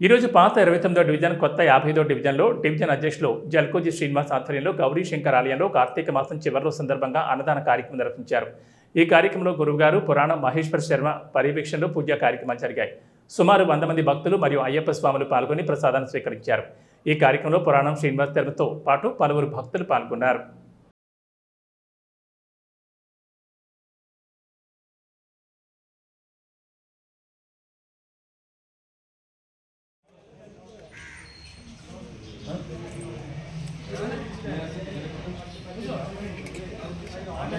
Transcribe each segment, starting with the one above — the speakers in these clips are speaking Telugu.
ఈరోజు పాత ఇరవై తొమ్మిదో డివిజన్ కొత్త యాభై ఐదో డివిజన్లో డివిజన్ అధ్యక్షులు జల్కోజీ శ్రీనివాస్ ఆధ్వర్యంలో గౌరీ శంకర్ ఆలయంలో కార్తీక మాసం చివరిలో సందర్భంగా అన్నదాన కార్యక్రమం నిర్వహించారు. ఈ కార్యక్రమంలో గురువుగారు పురాణ మహేశ్వర శర్మ పర్యవేక్షణలో పూజా కార్యక్రమాలు జరిగాయి. సుమారు వంద మంది భక్తులు మరియు అయ్యప్ప స్వాములు పాల్గొని ప్రసాదాన్ని స్వీకరించారు. ఈ కార్యక్రమంలో పురాణం శ్రీనివాస్ శర్మతో పాటు పలువురు భక్తులు పాల్గొన్నారు.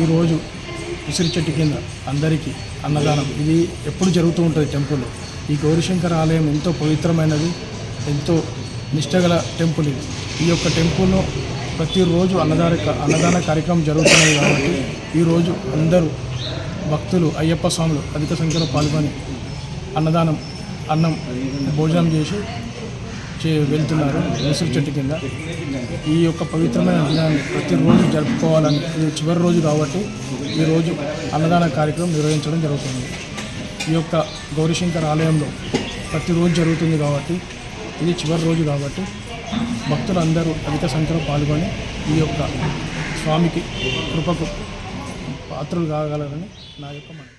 ఈరోజు ఉసిరి చెట్టు కింద అందరికీ అన్నదానం. ఇది ఎప్పుడు జరుగుతూ ఉంటుంది టెంపుల్. ఈ గౌరీశంకర ఆలయం ఎంతో పవిత్రమైనది ఎంతో నిష్టగల టెంపుల్ ఇది. ఈ యొక్క టెంపుల్లో ప్రతిరోజు అన్నదాన అన్నదాన కార్యక్రమం జరుగుతున్నది కాబట్టి ఈరోజు అందరూ భక్తులు అయ్యప్ప స్వాములు అధిక సంఖ్యలో పాల్గొని అన్నదానం అన్నం భోజనం చేసి వెళ్తున్నారు ఉసిరి చెట్టు కింద. ఈ యొక్క పవిత్రమైన దినాన్ని ప్రతిరోజు జరుపుకోవాలని ఇది చివరి రోజు కాబట్టి ఈరోజు అన్నదాన కార్యక్రమం నిర్వహించడం జరుగుతుంది. ఈ యొక్క గౌరీశంకర్ ఆలయంలో ప్రతిరోజు జరుగుతుంది కాబట్టి ఇది చివరి రోజు కాబట్టి భక్తులందరూ అధిక సంఖ్యలో పాల్గొని ఈ యొక్క స్వామికి కృపకు పాత్రలు కాగలరని నా యొక్క మనవి.